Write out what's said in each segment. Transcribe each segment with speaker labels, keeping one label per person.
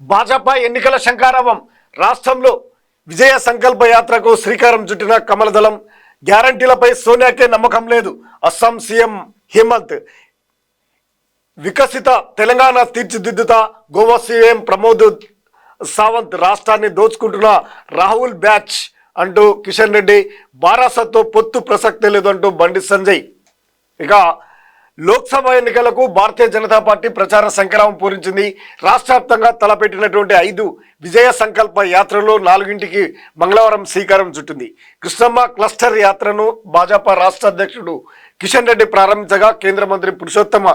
Speaker 1: భాజపా ఎన్నికల శంకారావం. రాష్ట్రంలో విజయ సంకల్ప యాత్రకు శ్రీకారం చుట్టిన కమలదళం గ్యారంటీలపై సోనియాకే నమ్మకం లేదు. అస్సాం సీఎం హేమంత్ వికసిత తెలంగాణ తీర్చిదిద్దుత గోవా సీఎం ప్రమోద్ సావంత్ రాష్ట్రాన్ని దోచుకుంటున్న రాహుల్ బ్యాచ్ అంటూ కిషన్ రెడ్డి బారాసత్తో పొత్తు ప్రసక్తే లేదంటూ బండి సంజయ్. ఇక లోక్సభ ఎన్నికలకు భారతీయ జనతా పార్టీ ప్రచార సంక్రమం పూరించింది. రాష్ట్ర వ్యాప్తంగా తలపెట్టినటువంటి ఐదు విజయ సంకల్ప యాత్రలో నాలుగింటికి మంగళవారం శ్రీకారం చుట్టింది. కృష్ణమ్మ క్లస్టర్ యాత్రను భాజపా రాష్ట్ర అధ్యక్షుడు కిషన్ రెడ్డి ప్రారంభించగా కేంద్ర మంత్రి పురుషోత్తమ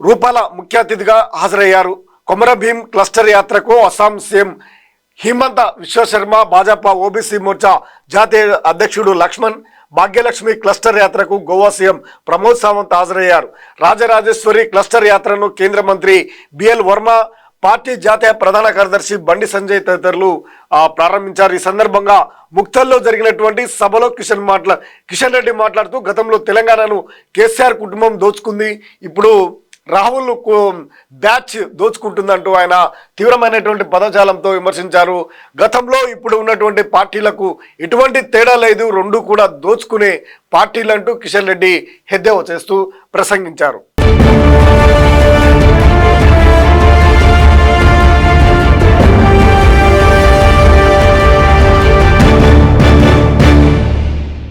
Speaker 1: రూపాల ముఖ్య అతిథిగా హాజరయ్యారు. కొమరభీం క్లస్టర్ యాత్రకు అస్సాం సీఎం హిమంత విశ్వశర్మ భాజపా ఓబీసీ మోర్చా జాతీయ అధ్యక్షుడు లక్ష్మణ్ భాగ్యలక్ష్మి క్లస్టర్ యాత్రకు గోవా సీఎం ప్రమోద్ సావంత్ హాజరయ్యారు. రాజరాజేశ్వరి క్లస్టర్ యాత్రను కేంద్ర మంత్రి బిఎల్ వర్మ పార్టీ జాతీయ ప్రధాన కార్యదర్శి బండి సంజయ్ తదితరులు ప్రారంభించారు. ఈ సందర్భంగా ముక్తల్లో జరిగినటువంటి సభలో కిషన్ మాట్లా కిషన్ రెడ్డి మాట్లాడుతూ గతంలో తెలంగాణను కేసీఆర్ కుటుంబం దోచుకుంది. ఇప్పుడు రాహుల్ బ్యాచ్ దోచుకుంటుందంటూ ఆయన తీవ్రమైనటువంటి పదజాలంతో విమర్శించారు. గతంలో ఇప్పుడు ఉన్నటువంటి పార్టీలకు ఎటువంటి తేడా లేదు. రెండు కూడా దోచుకునే పార్టీలంటూ కిషన్ రెడ్డి హెద్దేవ చేస్తూ ప్రసంగించారు.